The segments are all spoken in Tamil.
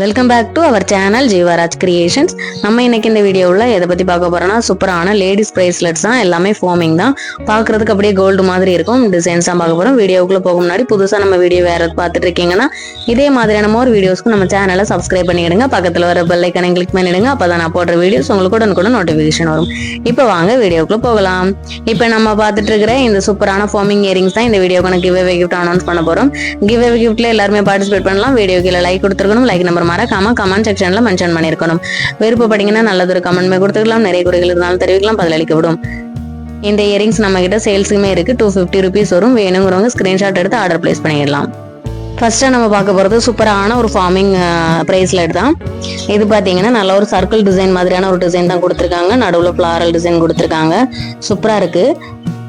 Welcome back to our channel Jeevaraj creations நம்ம இன்னைக்கு இந்த வீடியோவில் எதை பற்றி பார்க்க போகிறோம்னா சூப்பரான லேடிஸ் பிரேஸ்லெட்ஸ் தான் எல்லாமே ஃபார்மிங் தான். பார்க்குறதுக்கு அப்படியே கோல்டு மாதிரி இருக்கும் டிசைன்ஸ் தான் பார்க்க போகிறோம் வீடியோக்குள்ளே போக முன்னாடி புதுசாக நம்ம வீடியோ வேற பார்த்துட்டு இருக்கீங்கன்னா இதே மாதிரியான ஒரு வீடியோஸ்க்கு நம்ம சேனலை சப்ஸ்கிரைப் பண்ணிடுங்க. பக்கத்தில் வர பெல் ஐக்கனை கிளிக் பண்ணிடுங்க. அப்போ தான் நான் போடுற வீடியோஸ் உங்களுக்கு உடனுக்குடன் கூட நோட்டிஃபிகேஷன் வரும். இப்போ வாங்க வீடியோக்குள்ளே போகலாம். இப்போ நம்ம பார்த்துட்டு இருக்கிற இந்த சூப்பரான ஃபார்மிங் இயரிங்ஸ் தான் இந்த வீடியோக்கு நான் கிவ் கிஃப்ட் அனௌன்ஸ் பண்ண போகிறோம் கிவ் கிஃப்ட்டில் எல்லாருமே பார்ட்டிசிபேட் பண்ணலாம். வீடியோ கீழே லைக் கொடுத்துருக்கணும். லைக் நம்பர் மறக்காம கமெண்ட் செக்ஷன்ல மென்ஷன் பண்ணிருக்கணும். விருப்பப்பட்டீங்கன்னா ஒரு கமெண்ட்மே கொடுத்துக்கலாம். நிறைய குறைகள் இருந்தாலும் தெரிவிக்கலாம். பதிலளிக்கப்படும் இந்த இயரிங்ஸ் நம்ம கிட்ட சேல்ஸுமே இருக்கு. டூ ஃபிஃப்டி ருபீஸ் வரும். வேணுங்கிறவங்க ஸ்கிரீன்ஷாட் எடுத்து ஆர்டர் பிளேஸ் பண்ணிடலாம். ஃபர்ஸ்ட்டு நம்ம பார்க்க போகிறது சூப்பரான ஒரு ஃபார்மிங் ப்ரைஸ்லெட் தான். இது பார்த்தீங்கன்னா நல்ல ஒரு சர்க்கிள் டிசைன் மாதிரியான ஒரு டிசைன் தான் கொடுத்துருக்காங்க. நடுவில் ஃப்ளாரல் டிசைன் கொடுத்துருக்காங்க. சூப்பராக இருக்குது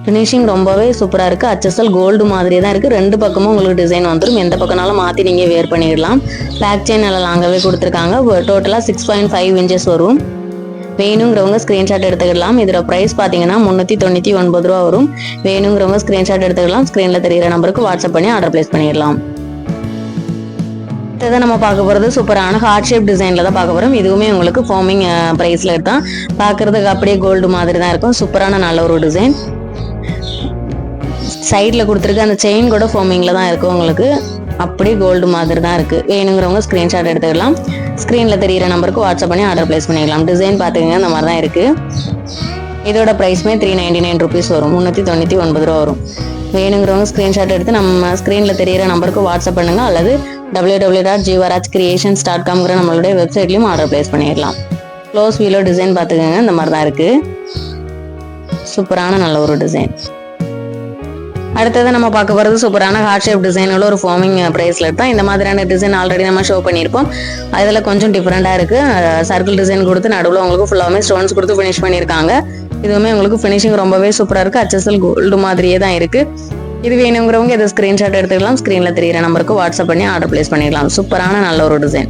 ஃபினிஷிங் ரொம்பவே சூப்பராக இருக்குது அச்சசல் கோல்டு மாதிரி தான் இருக்குது ரெண்டு பக்கமும் உங்களுக்கு டிசைன் வந்துடும் எந்த பக்கம்னாலும் மாற்றி நீங்கள் வேர் பண்ணிடலாம். பேக் செயின் நல்லா லாங்காகவே கொடுத்துருக்காங்க. டோட்டலாக சிக்ஸ் பாயிண்ட் ஃபைவ் இன்ச்சஸ் வரும். வேணுங்கிறவங்க ஸ்க்ரீன்ஷாட் எடுத்துக்கலாம். இதோட ப்ரைஸ் பார்த்தீங்கன்னா முந்நூற்றி தொண்ணூற்றி ஒன்பது ரூபா வரும். வேணுங்கிறவங்க ஸ்க்ரீன்ஷாட் எடுத்துக்கலாம். ஸ்க்ரீனில் தெரியிற நம்பருக்கு வாட்ஸ்அப் பண்ணி ஆர்டர் ப்ளேஸ் பண்ணிடலாம். அடுத்ததை நம்ம பார்க்க போகிறது சூப்பரான ஹார்ட் ஷேப் டிசைனில் தான் பார்க்க போகிறோம் இதுவுமே உங்களுக்கு ஃபோமிங் ப்ரைஸில் தான். பார்க்குறதுக்கு அப்படியே கோல்டு மாதிரி தான் இருக்கும். சூப்பரான நல்ல ஒரு டிசைன் சைடில் கொடுத்துருக்க. அந்த செயின் கூட ஃபோமிங்கில் தான் இருக்கும் உங்களுக்கு. அப்படியே கோல்டு மாதிரி தான் இருக்குது வேணுங்கிறவங்க ஸ்க்ரீன்ஷாட் எடுத்துக்கலாம். ஸ்க்ரீனில் தெரியிற நம்பருக்கு வாட்ஸ்அப் பண்ணி ஆர்டர் ப்ளேஸ் பண்ணிக்கலாம். டிசைன் பார்த்துக்கங்க அந்த மாதிரி தான் இருக்குது இதோட ப்ரைஸ்மே த்ரீ நைன்டி நைன் ருபீஸ் வரும். முந்நூற்றி தொண்ணூற்றி ஒன்பது ரூபா வரும். வேணுங்கிறவங்க ஸ்க்ரீன்ஷாட் எடுத்து நம்ம ஸ்க்ரீனில் தெரியிற நம்பருக்கு வாட்ஸ்அப் பண்ணுங்கள் அல்லது W W dot Jeevaraj creations dot காம்ங்கிற நம்மளுடைய வெப்சைட்லையும் ஆர்டர் ப்ளேஸ் பண்ணிடலாம். க்ளோஸ் வீலோ டிசைன் பார்த்துக்கோங்க. இந்த மாதிரி தான் இருக்குது சூப்பரான நல்ல ஒரு டிசைன் அடுத்தது நம்ம பார்க்க போகிறது சூப்பரான ஹார்ட் ஷேப் டிசைனில் ஒரு ஃபார்மிங் ப்ரைஸ்லெட் தான். இந்த மாதிரியான டிசைன் ஆல்ரெடி நம்ம ஷோ பண்ணியிருப்போம். அதில் கொஞ்சம் டிஃப்ரெண்ட்டாக இருக்குது சர்க்கிள் டிசைன் கொடுத்து நடுவில் உங்களுக்கு ஃபுல்லாகவே ஸ்டோன்ஸ் கொடுத்து ஃபினிஷ் பண்ணியிருக்காங்க. இதுவுமே உங்களுக்கு ஃபினிஷிங் ரொம்பவே சூப்பராக இருக்குது அச்சசல் கோல்டு மாதிரியே தான் இருக்குது இது வேணுங்கிறவங்க இதை ஸ்க்ரீன்ஷாட் எடுத்துக்கலாம். ஸ்க்ரீனில் தெரியிற நம்பருக்கு வாட்ஸ்அப் பண்ணி ஆர்டர் ப்ளேஸ் பண்ணிடலாம். சூப்பரான நல்ல ஒரு டிசைன்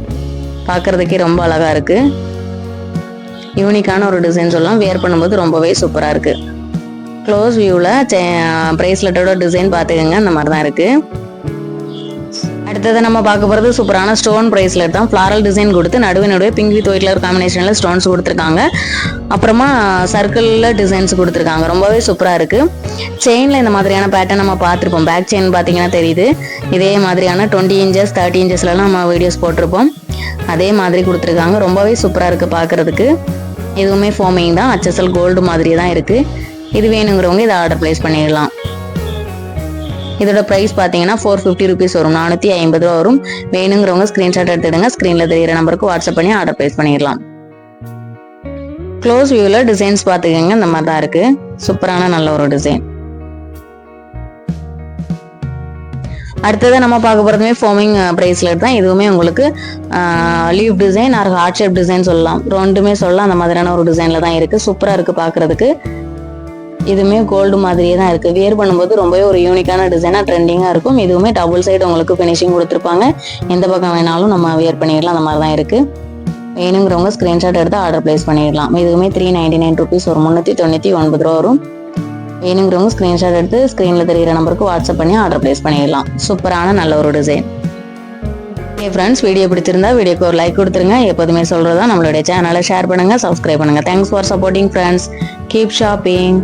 பார்க்குறதுக்கே ரொம்ப அழகாக இருக்குது யூனிக்கான ஒரு டிசைன் சொல்லலாம். வேர் பண்ணும்போது ரொம்பவே சூப்பராக இருக்குது க்ளோஸ் வியூவில் ப்ரேஸ்லெட்டோட டிசைன் பார்த்துக்கோங்க. அந்த மாதிரி தான் இருக்குது அடுத்தது நம்ம பார்க்க போகிறது சூப்பரான ஸ்டோன் ப்ரைஸ்லெட் தான். ஃப்ளாரல் டிசைன் கொடுத்து நடுவே நடுவே பிங்க் வித் ஒயிட் கலர் காம்பினேஷனில் ஸ்டோன்ஸ் கொடுத்துருக்காங்க. அப்புறமா சர்க்கிளில் டிசைன்ஸ் கொடுத்துருக்காங்க. ரொம்பவே சூப்பராக இருக்குது செயினில் இந்த மாதிரியான பேட்டர்ன் நம்ம பார்த்துருப்போம். பேக் செயின் பார்த்தீங்கன்னா தெரியுது. இதே மாதிரியான டுவெண்ட்டி இன்ச்சஸ் தேர்ட்டி இன்ச்சஸ்லாம் நம்ம வீடியோஸ் போட்டிருப்போம். அதே மாதிரி கொடுத்துருக்காங்க. ரொம்பவே சூப்பராக இருக்குது பார்க்குறதுக்கு. இதுவுமே ஃபோமிங் தான். அச்சசல் கோல்டு மாதிரி தான் இருக்குது இது வேணுங்கிறவங்க இதை ஆர்டர் ப்ளேஸ் பண்ணிடலாம். இதோட ப்ரைஸ் பார்த்தீங்கன்னா ஃபோர் ஃபிஃப்டி ருபீஸ் வரும். நானூற்றி ஐம்பது ரூபா வரும். வேணுங்கிறவங்க ஸ்க்ரீன்ஷாட் எடுத்துடுங்க. ஸ்க்ரீனில் தெரியிற நம்பருக்கு வாட்ஸ்அப் பண்ணி ஆர்டர் ப்ளேஸ் பண்ணிடலாம். க்ளோஸ் வியூவில் டிசைன்ஸ் பார்த்துக்கோங்க இந்த மாதிரி தான் இருக்குது சூப்பரான நல்ல ஒரு டிசைன் அடுத்தது நம்ம பார்க்க போகிறதுமே ஃபோமிங் ப்ரைஸ்லெட் தான். இதுவுமே உங்களுக்கு leaf design or heart shape design சொல்லலாம். ரெண்டுமே சொல்லலாம். அந்த மாதிரியான ஒரு டிசைனில் தான் இருக்குது சூப்பராக இருக்குது பார்க்குறதுக்கு இதுவுமே கோல்டு மாதிரியே தான் இருக்குது வியர் பண்ணும்போது ரொம்பவே ஒரு யூனிக்கான டிசைனாக ட்ரெண்டிங்காக இருக்கும். இதுவுமே டபுள் சைடு உங்களுக்கு ஃபினிஷிங் கொடுத்துருப்பாங்க. எந்த பக்கம் வேணாலும் நம்ம வியர் பண்ணிடலாம். அந்த மாதிரி தான் இருக்குது வேணுங்கிறவங்க ஸ்க்ரீன்ஷாட் எடுத்து ஆர்டர் ப்ளேஸ் பண்ணிடலாம். இதுவுமே த்ரீ நைன்டி நைன் ருபீஸ் ஒரு முந்நூற்றி தொண்ணூற்றி ஒன்பது ரூபா வரும். வேணுங்கிறவங்க ஸ்க்ரீன்ஷாட் எடுத்து ஸ்க்ரீனில் தெரியிற நம்பருக்கு வாட்ஸ்அப் பண்ணி ஆர்டர் ப்ளேஸ் பண்ணிடலாம். சூப்பரான நல்ல ஒரு டிசைன் ஓகே ஃப்ரெண்ட்ஸ் வீடியோ பிடிச்சிருந்தா வீடியோக்கு ஒரு லைக் கொடுத்துருங்க. எப்போதுமே சொல்கிறதா நம்மளுடைய சேனலை ஷேர் பண்ணுங்கள் சப்ஸ்கிரைப் பண்ணுங்கள் thanks for supporting friends keep shopping